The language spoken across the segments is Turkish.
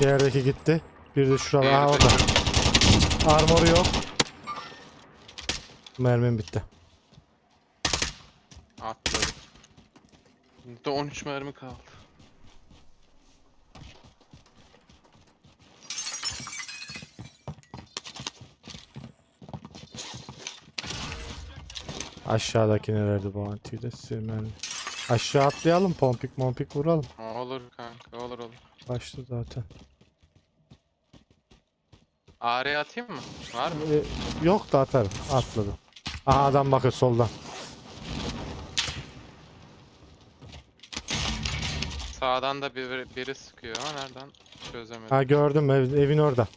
Diğerdeki gitti. Bir de şurada. De- orada. Armoru yok. Mermim bitti. Atladık. Şimdi de 13 mermi kaldı. Aşağıdaki nerede bu antiyi de sürmen. Aşağı atlayalım pompik mompik vuralım. Olur kanka olur olur. Başlı zaten. AR'ye atayım mı? Var mı? Ee, yok da atarım. Atladım. Aha adam bakıyor soldan. Sağdan da bir, biri sıkıyor ama nereden çözemedim. Ha gördüm ev, evin orada.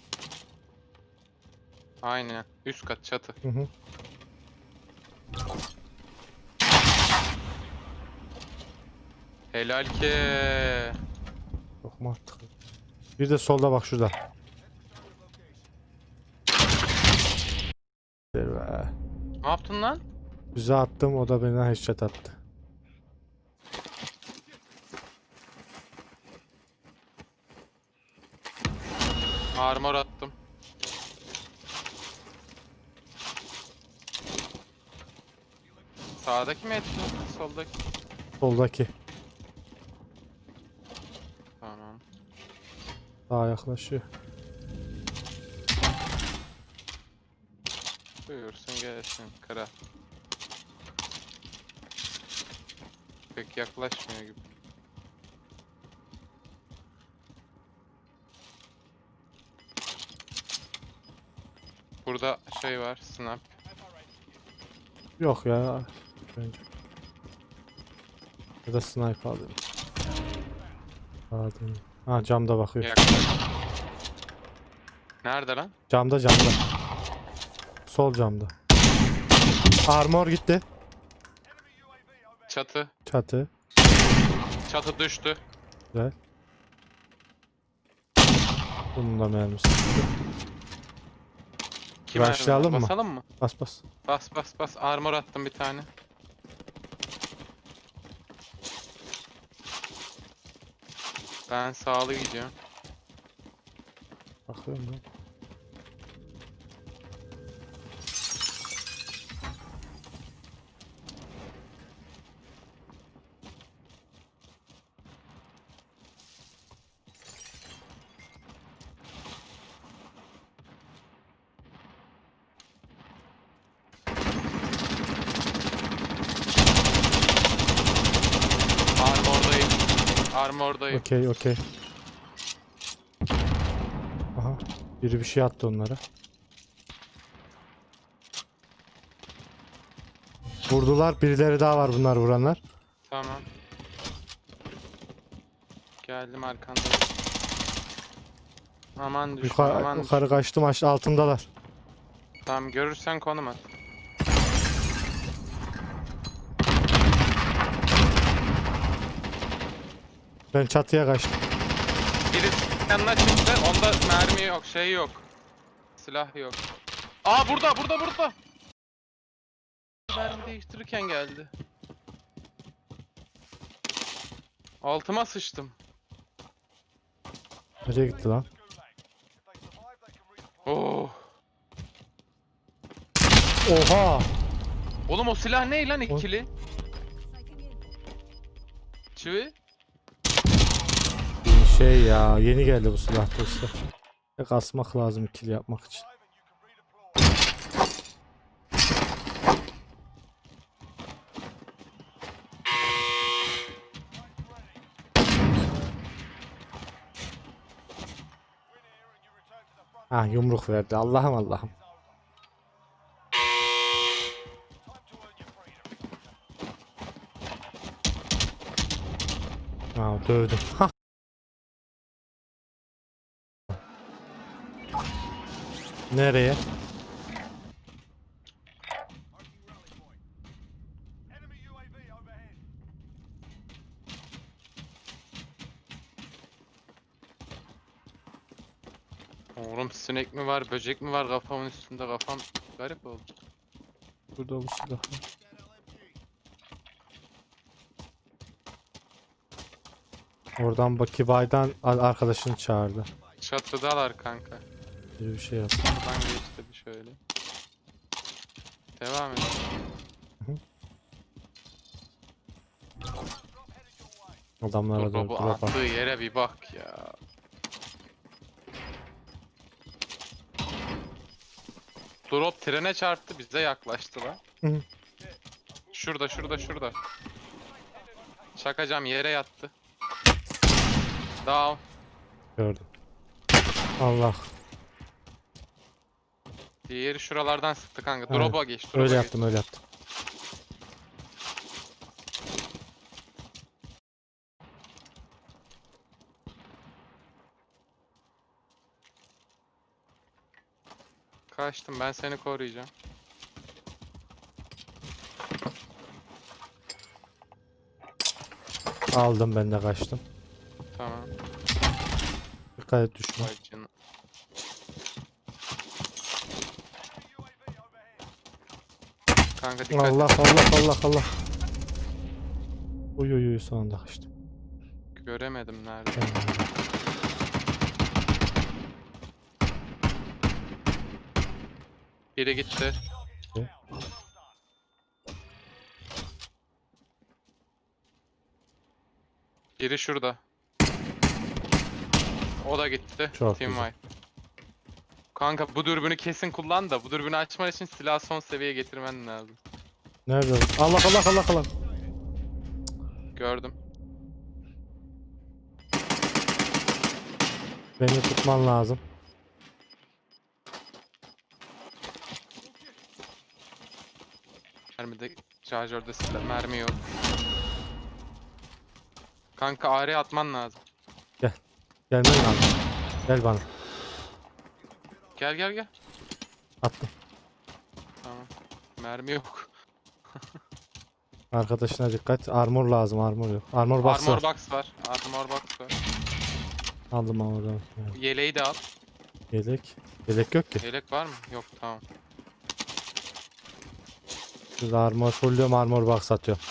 Aynen. Üst kat çatı. Hı hı. Helal ki. Çok mantıklı. Bir de solda bak şurada. Ne yaptın lan? Bize attım o da bana headshot attı. Armor attım. Sağdaki mi ettin? Soldaki. Soldaki. Tamam. Daha yaklaşıyor. Buyursun gelsin kral. Pek yaklaşmıyor gibi. Burada şey var, snap. Yok ya. Bence. Ya da sniper alayım. Hadi. Ha camda bakıyor. Nerede lan? Camda camda. Sol camda. Armor gitti. Çatı. Çatı. Çatı düştü. Güzel. Bunun da mermisi. Kime Başlayalım mı? Basalım mı? Bas bas. Bas bas bas. Armor attım bir tane. Ben sağlı gidiyorum. Bakıyorum ben. Armordayım. Armordayım. Okey okey. Aha. Biri bir şey attı onlara. Vurdular. Birileri daha var bunlar vuranlar. Tamam. Geldim arkanda. Aman düşme Yukarı, aman yukarı kaçtım altındalar. Tamam görürsen konum at. Ben çatıya kaçtım. Biri yanına çıktı. Onda mermi yok, şey yok. Silah yok. Aa burada, burada, burada. Mermi değiştirirken geldi. Altıma sıçtım. Nereye gitti lan? Oh. Oha! Oğlum o silah ne lan ikili? Çivi? Şey ya yeni geldi bu silah işte. Tek asmak lazım ikili yapmak için. Ha yumruk verdi. Allah'ım Allah'ım. Ha dövdüm. Ha. Nereye? Oğlum sinek mi var, böcek mi var kafamın üstünde kafam garip oldu. Burada bu silah. Oradan Baki Bay'dan a- arkadaşını çağırdı. Çatıdalar kanka. Bir bir şey yap. Buradan geçti bir şöyle. Devam et. Adamlara doğru Drop'u drop at. attığı yere bir bak ya. Drop trene çarptı bize yaklaştı lan. Hı. Şurada şurada şurada. Çakacağım yere yattı. Down. Gördüm. Allah. Diğeri şuralardan sıktı kanka. Evet, Drop'a geç. Drop'a Öyle geç. yaptım öyle yaptım. Kaçtım ben seni koruyacağım. Aldım ben de kaçtım. Tamam. Dikkat et düşme. Vay canına. Kanka dikkat Allah. Allah Allah Allah. Uy uy uy sonunda kaçtım. Göremedim nerede. Biri gitti. Biri şurada. O da gitti. Çok Team güzel. wipe. Kanka bu dürbünü kesin kullan da bu dürbünü açman için silah son seviyeye getirmen lazım. Nerede? Allah Allah Allah Allah. Gördüm. Beni tutman lazım. Mermide şarjörde silah mermi yok. Kanka AR atman lazım. Gelmen lazım. Gel bana. Gel gel gel. Attım. Tamam. Mermi yok. Arkadaşına dikkat. Armor lazım armor yok. Armor box Armor var. box var. Armor box var. Aldım oradan. Evet. Yeleği de al. Yelek. Yelek yok ki. Yelek var mı? Yok tamam. Şurada armor fulluyorum armor box atıyorum.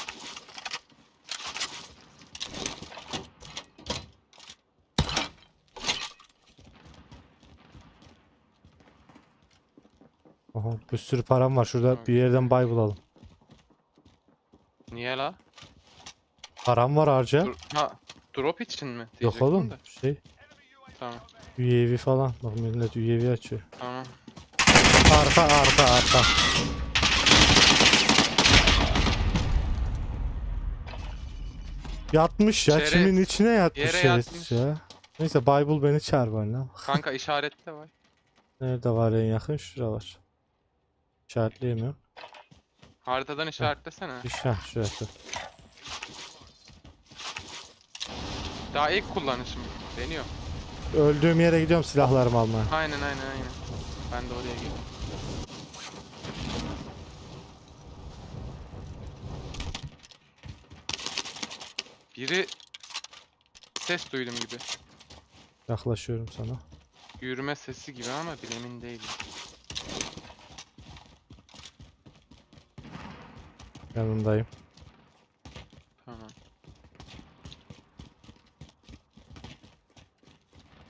Aha bir sürü param var. Şurada bir yerden bay bulalım. Niye la? Param var harca. Dur, ha, drop için mi? Yok Diyecektim oğlum. de. Şey Tamam. UAV falan. Bak millet UAV açıyor. Tamam. Arka arka arka. Yatmış ya. Şere- Çimin içine yatmış yere yatmış. ya. Neyse Bible beni çağır bana. Kanka işaretle var. Nerede var en yakın? Şura var. İşaretleyemiyorum. Haritadan işaretlesene. İşte şurası. Daha ilk kullanışım. Deniyor. Öldüğüm yere gidiyorum silahlarımı almaya. Aynen aynen aynen. Ben de oraya gidiyorum. Biri ses duydum gibi. Yaklaşıyorum sana. Yürüme sesi gibi ama bilemin değilim. Yanındayım. Tamam.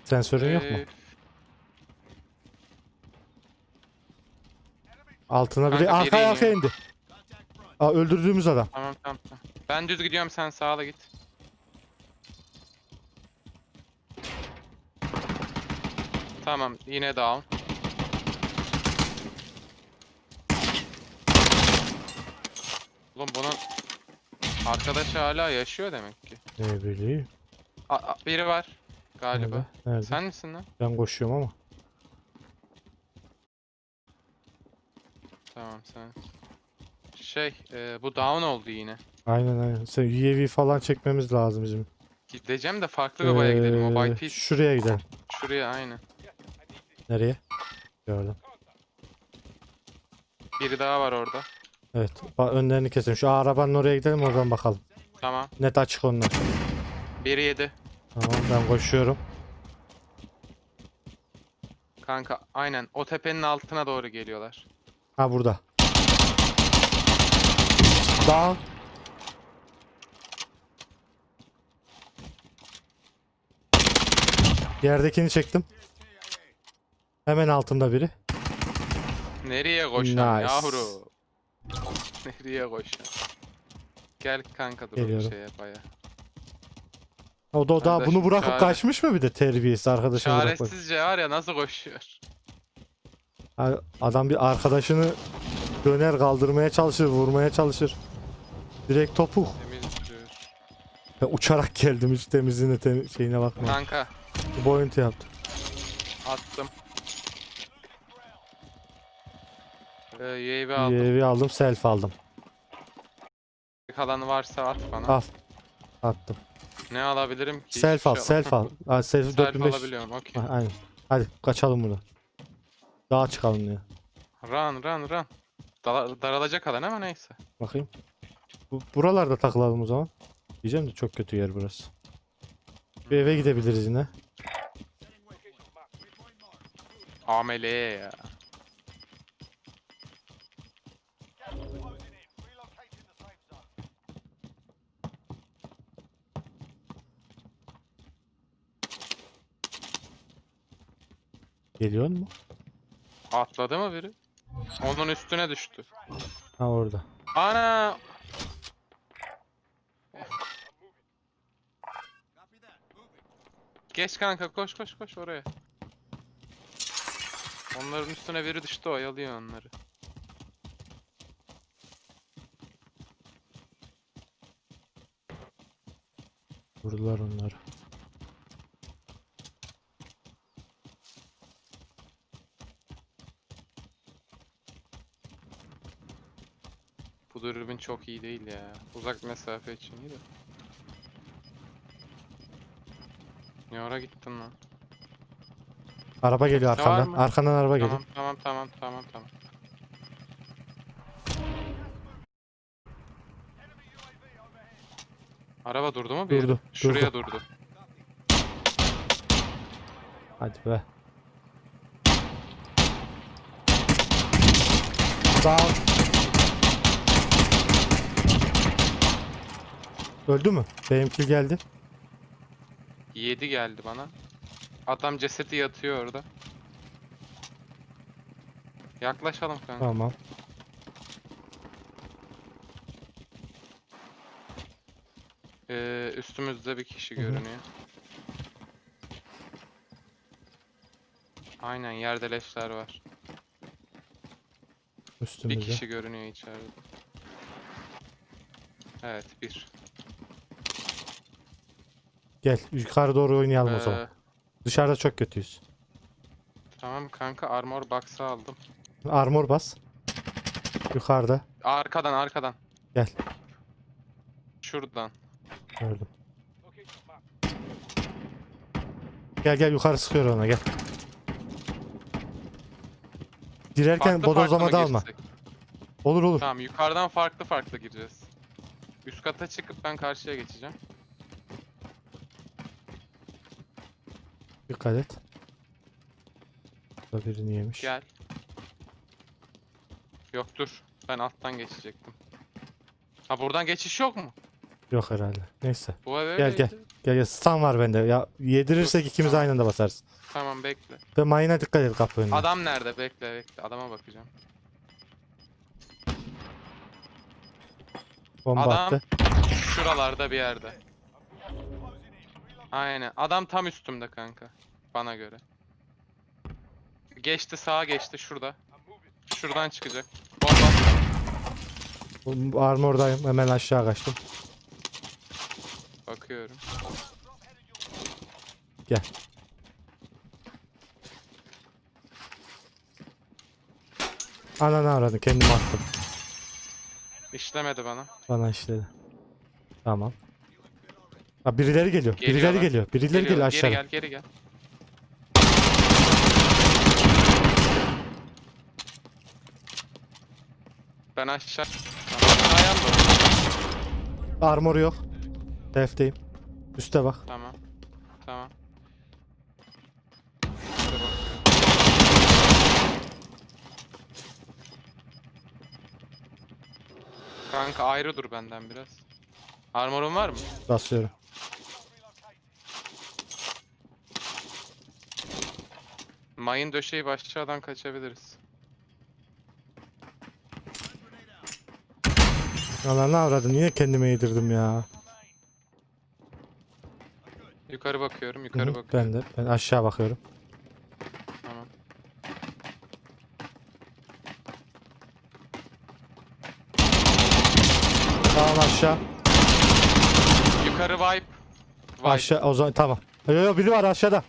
Sensörün yok mu? Ee, Altına biri kanka biri arkaya iniyor. indi. Aa öldürdüğümüz adam. Tamam tamam tamam. Ben düz gidiyorum sen sağla git. Tamam yine down. Oğlum bunun arkadaşı hala yaşıyor demek ki. Ne bileyim. A- a- biri var galiba. Nerede? Nerede? Sen misin lan? Ben koşuyorum ama. Tamam sen. Şey e, bu down oldu yine. Aynen aynen. Sen UAV falan çekmemiz lazım bizim. Gideceğim de farklı bir baya gidelim. O Ee, Şuraya gidelim. şuraya aynı. Nereye? Gördüm. Biri daha var orada. Evet. Ba- önlerini kesin. Şu arabanın oraya gidelim oradan bakalım. Tamam. Net açık onlar. Biri yedi. Tamam ben koşuyorum. Kanka aynen o tepenin altına doğru geliyorlar. Ha burada. Dağ. Yerdekini çektim. Hemen altımda biri. Nereye koşan Nice. yavru? Nereye koşan? Gel kanka dur Geliyorum. şey yapaya. O da o daha Kardeşim, bunu bırakıp çare- kaçmış mı bir de terbiyesiz arkadaşını bırakmak. Çaresizce var ya nasıl koşuyor? Ha, Adam bir arkadaşını döner kaldırmaya çalışır, vurmaya çalışır. Direkt topuk. Ben uçarak geldim hiç temizliğine tem- şeyine bakma. Kanka Bu boyuntu yaptım. attım. Ee, UAV aldım. UAV aldım, self aldım. Kalanı varsa at bana. Al. Attım. Ne alabilirim ki? Self al, şey self al. Ha, self Self 4500. alabiliyorum okey. Ha, aynen. Hadi kaçalım buradan. Dağa çıkalım ya. Run run run. Dala- daralacak alan ama neyse. Bakayım. Bu, buralarda takılalım o zaman. Diyeceğim de çok kötü yer burası. Bir eve gidebiliriz yine. Amele ya. Geliyor mu? Atladı mı biri? Onun üstüne düştü. Ha orada. Ana! Geç kanka koş koş koş oraya. Onların üstüne biri düştü oyalıyor onları. Vurdular onları. Dürbün çok iyi değil ya. Uzak mesafe için iyi de. Ne ara gittin lan? Araba geliyor Kimse var arkandan. mı? Arkandan araba geliyor. Tamam tamam tamam tamam tamam. Araba durdu mu bir yere? Durdu, Şuraya durdu. Hadi be. Sağ Öldü mü? Benimki geldi. 7 geldi bana. Adam cesedi yatıyor orada. Yaklaşalım kanka. Tamam. Ee, üstümüzde bir kişi Hı hı. görünüyor. Aynen yerde leşler var. Bir Üstümüzde. kişi görünüyor içeride. Evet bir. Gel yukarı doğru oynayalım o zaman. Ee, Dışarıda çok kötüyüz. tamam kanka armor box'ı aldım. Armor bas. Yukarıda. Arkadan arkadan. Gel. Şuradan. Gördüm. Gel gel yukarı sıkıyor ona gel. Girerken Farklı farklı bodozlama da alma. girsek? Olur olur. Tamam yukarıdan farklı farklı gireceğiz. Üst kata çıkıp ben karşıya geçeceğim. Dikkat et. Burada birini yemiş. Gel. Yok dur. Ben alttan geçecektim. Ha buradan geçiş yok mu? Yok herhalde. Neyse. Bu ev Gel, öyleydi. gel. Gel gel stun var bende. Ya yedirirsek ikimiz aynı anda basarız. Tamam bekle. Ve mayına dikkat et kapı önüne. Adam nerede? Bekle bekle. Adama bakacağım. Bomba Adam attı. şuralarda bir yerde. Aynen. Adam tam üstümde kanka. Bana göre. Geçti sağa geçti şurada. Şuradan çıkacak. Bomba. Bu Armordayım. Hemen aşağı kaçtım. Bakıyorum. Gel. Ananı aradı. Kendim attım. İşlemedi bana. Bana işledi. Tamam. Ha birileri geliyor. Birileri Geliyorlar. geliyor. Birileri Geliyor, geliyor aşağı. Geri gel geri gel. Ben aşağı... Aşağıya mı? Armor yok. Defteyim. Üste bak. Tamam. Tamam. Kanka ayrı dur benden biraz. Armorun var mı? Basıyorum. Mayın döşeyi aşağıdan kaçabiliriz. Allah ne avradı niye kendime yedirdim ya. Yukarı bakıyorum, yukarı hı, bakıyorum. ben de ben aşağı bakıyorum. Tamam. Tamam aşağı. Yukarı wipe. Wipe. Aşağı o zaman tamam. Yo yo biri var aşağıda.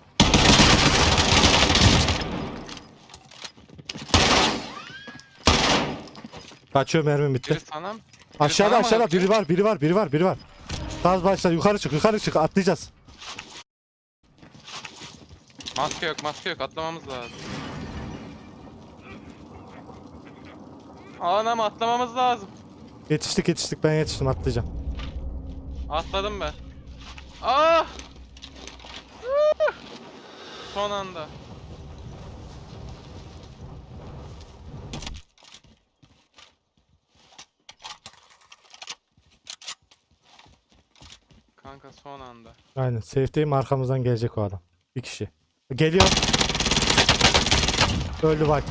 Kaçıyor mermim bitti. Biri sana mı? Aşağıda sana mı aşağıda atıyor? biri var biri var biri var biri var. Gaz başla yukarı çık yukarı çık atlayacağız. Maske yok, maske yok. Atlamamız lazım. Anam atlamamız lazım. Yetiştik yetiştik ben yetiştim atlayacağım. Atladım ben. Ah! Ah! Son anda. Kanka son anda. Aynen safe'deyim arkamızdan gelecek o adam. Bir kişi. Geliyor. Öldü bak.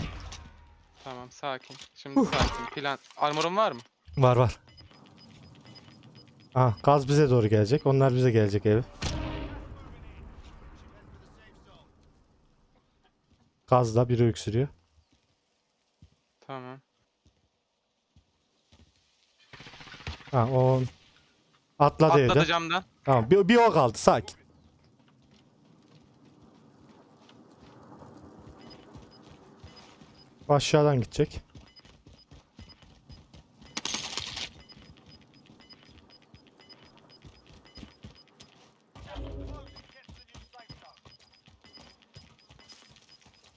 Tamam sakin. Şimdi sakin. Plan. Armor'un var mı? Var var. Ha gaz bize doğru gelecek. Onlar bize gelecek evi. Gazla biri öksürüyor. Tamam. Ha o atladı Atladı camdan. Tamam bir, bir o kaldı sakin. Aşağıdan gidecek.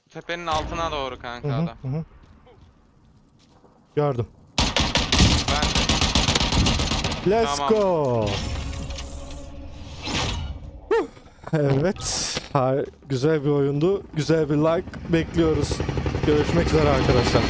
Tepenin altına doğru Hı kanka hı, adam. hı hı. Gördüm. Let's Tamam. go. Huh. Evet. Güzel bir oyundu. Güzel bir like bekliyoruz. Görüşmek üzere arkadaşlar.